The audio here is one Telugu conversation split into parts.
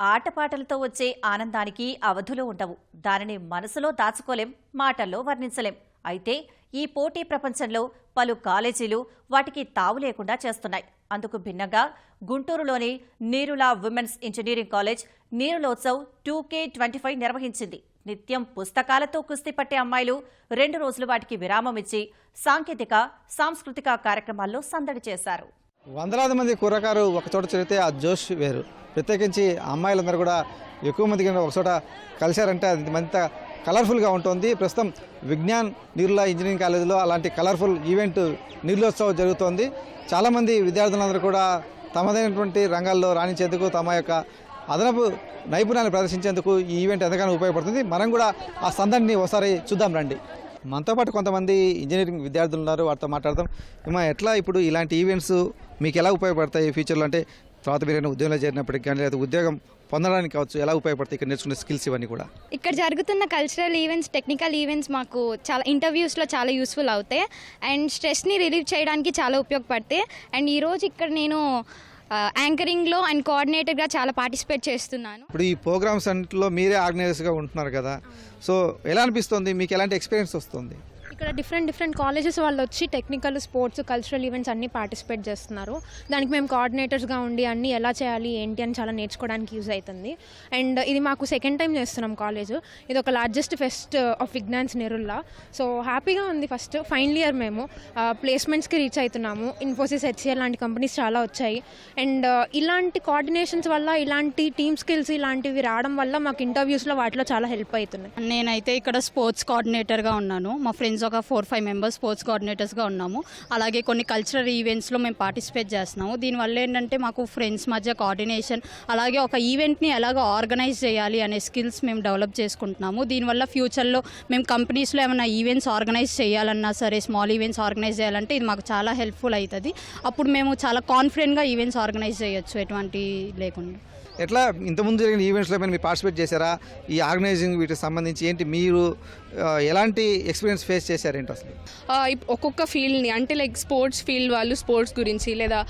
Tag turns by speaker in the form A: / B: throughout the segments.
A: ఆటపాటలతో వచ్చే ఆనందానికి అవధులు ఉండవు. దానిని మనసులో దాచుకోలేం మాటల్లో వర్ణించలేం. అయితే ఈ పోటీ ప్రపంచంలో పలు కాలేజీలు వాటికి తావు లేకుండా చేస్తున్నాయి. అందుకు భిన్నంగా గుంటూరులోని Nirula women's engineering college Nirulotsav two K twenty five నిర్వహించింది. నిత్యం పుస్తకాలతో కుస్తీ పట్టే అమ్మాయిలు రెండు రోజులు వాటికి విరామం ఇచ్చి సాంకేతిక సాంస్కృతిక కార్యక్రమాల్లో సందడి చేశారు.
B: వందలాది మంది కుర్రకారు ఒక చోట చేరితే ఆ జోష్ వేరు. ప్రత్యేకించి అమ్మాయిలందరూ కూడా ఎక్కువ మంది కింద ఒక చోట కలిశారంటే అది మరింత కలర్ఫుల్గా ఉంటుంది. ప్రస్తుతం విజ్ఞాన్ నీరులా ఇంజనీరింగ్ కాలేజీలో అలాంటి కలర్ఫుల్ ఈవెంట్ నీరులోత్సవం జరుగుతోంది. చాలామంది విద్యార్థులందరూ కూడా తమదైనటువంటి రంగాల్లో రాణించేందుకు తమ యొక్క అదనపు నైపుణ్యాన్ని ప్రదర్శించేందుకు ఈ ఈవెంట్ ఎంతగానో ఉపయోగపడుతుంది. మనం కూడా ఆ సందడిని ఒకసారి చూద్దాం రండి. మనతో పాటు కొంతమంది ఇంజనీరింగ్ విద్యార్థులు ఉన్నారు. వారితో మాట్లాడదాం. మా ఎట్లా ఇప్పుడు ఇలాంటి ఈవెంట్స్ మీకు ఎలా ఉపయోగపడతాయి ఫ్యూచర్లో అంటే తర్వాత మీరు ఏమైనా ఉద్యోగంలో చేరినప్పటికీ కానీ లేదా ఉద్యోగం పొందడానికి కావచ్చు ఎలా ఉపయోగపడతాయి ఇక్కడ నేర్చుకునే స్కిల్స్ ఇవన్నీ కూడా?
C: ఇక్కడ జరుగుతున్న కల్చరల్ ఈవెంట్స్ టెక్నికల్ ఈవెంట్స్ మాకు చాలా ఇంటర్వ్యూస్లో చాలా యూస్ఫుల్ అవుతాయి. అండ్ స్ట్రెస్ని రిలీవ్ చేయడానికి చాలా ఉపయోగపడతాయి. అండ్ ఈరోజు ఇక్కడ నేను యాంకరింగ్లో అండ్ కోఆర్డినేటర్గా చాలా పార్టిసిపేట్ చేస్తున్నాను.
B: ఇప్పుడు ఈ ప్రోగ్రామ్స్ అన్నింటిలో మీరే ఆర్గనైజర్స్గా ఉంటున్నారు కదా. సో ఎలా అనిపిస్తుంది? మీకు ఎలాంటి ఎక్స్పీరియన్స్ వస్తుంది?
D: ఇక్కడ డిఫరెంట్ డిఫరెంట్ కాలేజెస్ వాళ్ళు వచ్చి టెక్నికల్ స్పోర్ట్స్ కల్చరల్ ఈవెంట్స్ అన్ని పార్టిసిపేట్ చేస్తున్నారు. దానికి మేము కోఆర్డినేటర్స్గా ఉండి అన్ని ఎలా చేయాలి ఏంటి అని చాలా నేర్చుకోవడానికి యూజ్ అవుతుంది అండ్ ఇది మాకు సెకండ్ టైం చేస్తున్నాం కాలేజ్ ఇది ఒక largest fest of Vignan's Nirula so హ్యాపీగా ఉంది ఫస్ట్ ఫైనల్ ఇయర్ మేము uh, ప్లేస్మెంట్స్కి రీచ్ అవుతున్నాము. ఇన్ఫోసిస్ హెచ్సిఎల్ లాంటి కంపెనీస్ చాలా వచ్చాయి. అండ్ uh, ఇలాంటి కోఆర్డినేషన్స్ వల్ల ఇలాంటి టీమ్ స్కిల్స్ ఇలాంటివి రావడం వల్ల మాకు ఇంటర్వ్యూస్లో వాటిలో చాలా హెల్ప్ అవుతున్నాయి.
E: నేనైతే ఇక్కడ స్పోర్ట్స్ కోఆర్డినేటర్గా ఉన్నాను. మా ఫ్రెండ్స్ ఒక ఫోర్ ఫైవ్ మెంబర్స్ స్పోర్ట్స్ కోఆర్డినేటర్స్గా ఉన్నాము. అలాగే కొన్ని కల్చరల్ ఈవెంట్స్లో మేము పార్టిసిపేట్ చేస్తున్నాము. దీనివల్ల ఏంటంటే మాకు ఫ్రెండ్స్ మధ్య కోఆర్డినేషన్ అలాగే ఒక ఈవెంట్ని ఎలాగ ఆర్గనైజ్ చేయాలి అనే స్కిల్స్ మేము డెవలప్ చేసుకుంటున్నాము. దీనివల్ల ఫ్యూచర్లో మేము కంపెనీస్లో ఏమైనా ఈవెంట్స్ ఆర్గనైజ్ చేయాలన్నా సరే స్మాల్ ఈవెంట్స్ ఆర్గనైజ్ చేయాలంటే ఇది మాకు చాలా హెల్ప్ఫుల్ అవుతుంది. అప్పుడు మేము చాలా కాన్ఫిడెంట్గా ఈవెంట్స్ ఆర్గనైజ్ చేయొచ్చు ఎటువంటి లేకుండా.
B: ఎట్లా ఇంతకుముందు జరిగిన ఈవెంట్స్లో ఏమైనా మీరు పార్టిసిపేట్ చేశారా? ఈ ఆర్గనైజింగ్ వీటికి సంబంధించి ఏంటి మీరు ఎలాంటి ఎక్స్పీరియన్స్ ఫేస్ చేశారేంటి అసలు?
F: ఇప్- ఒక్కొక్క ఫీల్డ్ని అంటే లైక్ స్పోర్ట్స్ ఫీల్డ్ వాళ్ళు స్పోర్ట్స్ గురించి లేదా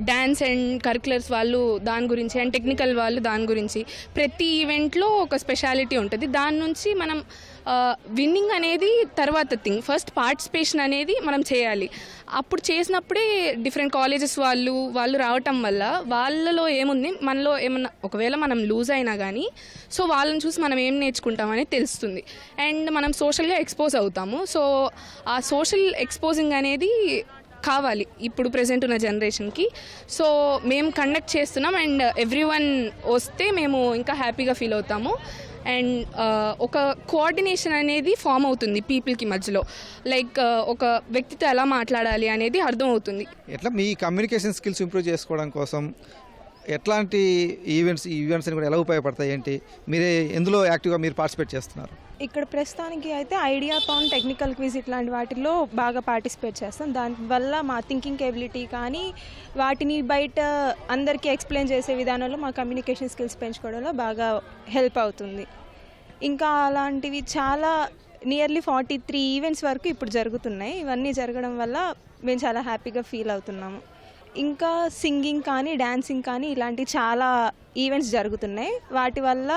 F: డ్యాన్స్ అండ్ కరికులర్స్ వాళ్ళు దాని గురించి అండ్ టెక్నికల్ వాళ్ళు దాని గురించి ప్రతి ఈవెంట్లో ఒక స్పెషాలిటీ ఉంటుంది. దాని నుంచి మనం విన్నింగ్ అనేది తర్వాత థింగ్ ఫస్ట్ పార్టిసిపేషన్ అనేది మనం చేయాలి. అప్పుడు చేసినప్పుడే డిఫరెంట్ కాలేజెస్ వాళ్ళు వాళ్ళు రావటం వల్ల వాళ్ళలో ఏముంది? మనలో ఏమన్నా ఒకవేళ మనం లూజ్ అయినా కానీ సో వాళ్ళని చూసి మనం ఏం నేర్చుకుంటాం అనేది తెలుస్తుంది. అండ్ మనం సోషల్గా ఎక్స్పోజ్ అవుతాము. సో ఆ సోషల్ ఎక్స్పోజింగ్ అనేది కావాలి ఇప్పుడు ప్రజెంట్ ఉన్న జనరేషన్కి సో మేము కండక్ట్ చేస్తున్నాం. అండ్ ఎవ్రీ వన్ వస్తే మేము ఇంకా హ్యాపీగా ఫీల్ అవుతాము. అండ్ ఒక కోఆర్డినేషన్ అనేది ఫామ్ అవుతుంది పీపుల్కి మధ్యలో. లైక్ ఒక వ్యక్తితో ఎలా మాట్లాడాలి అనేది అర్థమవుతుంది.
B: ఎట్లా మీ కమ్యూనికేషన్ స్కిల్స్ ఇంప్రూవ్ చేసుకోవడం కోసం ఎట్లాంటి ఈవెంట్స్ ఈవెంట్స్ అని కూడా ఎలా ఉపయోగపడతాయి ఏంటి? మీరే ఎందులో యాక్టివ్గా మీరు పార్టిసిపేట్ చేస్తున్నారు?
G: ఇక్కడ ప్రస్తుతానికి అయితే ఐడియా థాన్ టెక్నికల్ క్విజ్ ఇట్లాంటి వాటిల్లో బాగా పార్టిసిపేట్ చేస్తాం. దానివల్ల మా థింకింగ్ ఎబిలిటీ కానీ వాటిని బయట అందరికీ ఎక్స్ప్లెయిన్ చేసే విధానంలో మా కమ్యూనికేషన్ స్కిల్స్ పెంచుకోవడంలో బాగా హెల్ప్ అవుతుంది. ఇంకా అలాంటివి చాలా నియర్లీ ఫార్టీ త్రీ ఈవెంట్స్ వరకు ఇప్పుడు జరుగుతున్నాయి. ఇవన్నీ జరగడం వల్ల మేము చాలా హ్యాపీగా ఫీల్ అవుతున్నాము. ఇంకా సింగింగ్ కానీ డ్యాన్సింగ్ కానీ ఇలాంటి చాలా ఈవెంట్స్ జరుగుతున్నాయి. వాటి వల్ల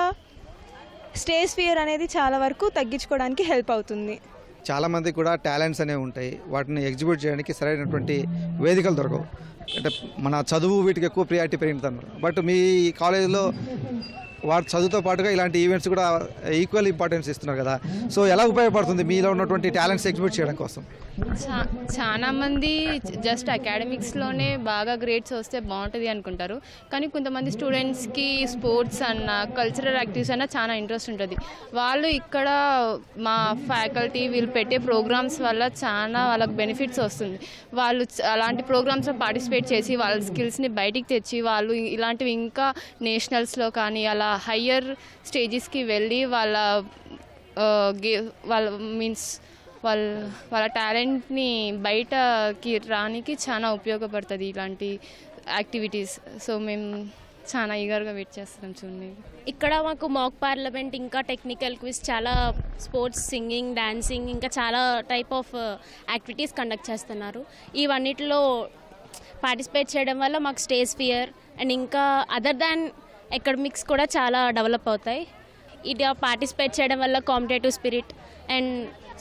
G: స్టేజ్ ఫియర్ అనేది చాలా వరకు తగ్గించుకోవడానికి హెల్ప్ అవుతుంది.
B: చాలామంది కూడా టాలెంట్స్ అనేవి ఉంటాయి. వాటిని ఎగ్జిబ్యూట్ చేయడానికి సరైనటువంటి వేదికలు దొరకవు. అంటే మన చదువు వీటికి ఎక్కువ ప్రియారిటీ పెరుగుతున్నారు బట్ మీ కాలేజీలో వాటి చదువుతో పాటుగా ఇలాంటి ఈవెంట్స్ కూడా ఈక్వల్ ఇంపార్టెన్స్ ఇస్తున్నారు కదా. సో ఎలా ఉపయోగపడుతుంది మీలో ఉన్నటువంటి టాలెంట్స్ ఎగ్జిక్యూట్ చేయడం కోసం?
H: చా- చాలా మంది జస్ట్ అకాడమిక్స్లోనే బాగా గ్రేడ్స్ వస్తే బాగుంటుంది అనుకుంటారు. కానీ కొంతమంది స్టూడెంట్స్కి స్పోర్ట్స్ అన్న కల్చరల్ యాక్టివిటీస్ అన్న చాలా ఇంట్రెస్ట్ ఉంటుంది. వాళ్ళు ఇక్కడ మా ఫ్యాకల్టీ వీళ్ళు పెట్టే ప్రోగ్రామ్స్ వల్ల చాలా వాళ్ళకి బెనిఫిట్స్ వస్తుంది. వాళ్ళు అలాంటి ప్రోగ్రామ్స్లో పార్టిసిపేట్ చేసి వాళ్ళ స్కిల్స్ని బయటికి తెచ్చి వాళ్ళు ఇలాంటివి ఇంకా నేషనల్స్లో కానీ అలా హయ్యర్ స్టేజెస్కి వెళ్ళి వాళ్ళ గే వాళ్ళ మీన్స్ వాళ్ళ వాళ్ళ టాలెంట్ని బయటకి రానికి చాలా ఉపయోగపడుతుంది ఇలాంటి యాక్టివిటీస్. సో మేము చాలా ఈగర్గా వెయిట్ చేస్తున్నాం చూడండి.
I: ఇక్కడ మాకు మాక్ పార్లమెంట్ ఇంకా టెక్నికల్ క్విజ్ చాలా స్పోర్ట్స్ సింగింగ్ డాన్సింగ్ ఇంకా చాలా టైప్ ఆఫ్ యాక్టివిటీస్ కండక్ట్ చేస్తున్నారు. ఇవన్నిటిలో పార్టిసిపేట్ చేయడం వల్ల మాకు స్టేజ్ ఫియర్ అండ్ ఇంకా అదర్ దాన్ అకాడమిక్స్ కూడా చాలా డెవలప్ అవుతాయి. ఇది పార్టిసిపేట్ చేయడం వల్ల competitive spirit and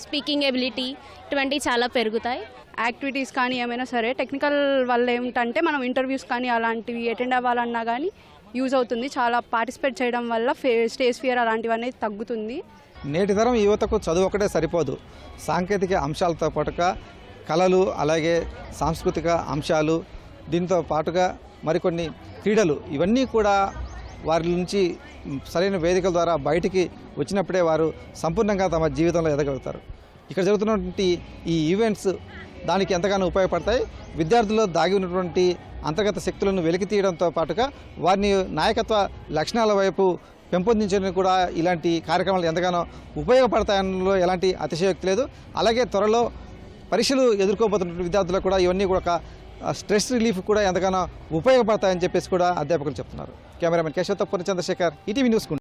I: speaking ability ఇటువంటివి చాలా పెరుగుతాయి.
J: యాక్టివిటీస్ కానీ ఏమైనా సరే టెక్నికల్ వల్ల ఏమిటంటే మనం ఇంటర్వ్యూస్ కానీ అలాంటివి అటెండ్ అవ్వాలన్నా కానీ యూజ్ అవుతుంది. చాలా పార్టిసిపేట్ చేయడం వల్ల ఫే స్టేజ్ ఫియర్ అలాంటివన్నీ తగ్గుతుంది.
B: నేటి తరం యువతకు చదువు ఒకటే సరిపోదు. సాంకేతిక అంశాలతో పాటుగా కళలు అలాగే సాంస్కృతిక అంశాలు దీంతో పాటుగా మరికొన్ని క్రీడలు ఇవన్నీ కూడా వారి నుంచి సరైన వేదికల ద్వారా బయటికి వచ్చినప్పుడే వారు సంపూర్ణంగా తమ జీవితంలో ఎదగలుగుతారు. ఇక్కడ జరుగుతున్నటువంటి ఈ ఈవెంట్స్ దానికి ఎంతగానో ఉపయోగపడతాయి. విద్యార్థుల్లో దాగి ఉన్నటువంటి అంతర్గత శక్తులను వెలికి తీయడంతో పాటుగా వారిని నాయకత్వ లక్షణాల వైపు పెంపొందించడానికి కూడా ఇలాంటి కార్యక్రమాలు ఎంతగానో ఉపయోగపడతాయనలో ఎలాంటి అతిశయోక్తి లేదు. అలాగే త్వరలో పరీక్షలు ఎదుర్కోబోతున్న విద్యార్థులకు కూడా ఇవన్నీ కూడా ఒక స్ట్రెస్ రిలీఫ్ కూడా ఎంతగానో ఉపయోగపడతాయని చెప్పేసి కూడా అధ్యాపకులు చెప్తున్నారు. కెమెరామెన్ కేశవతో పూర్ణ చంద్రశేఖర్ ఈటీవీ న్యూస్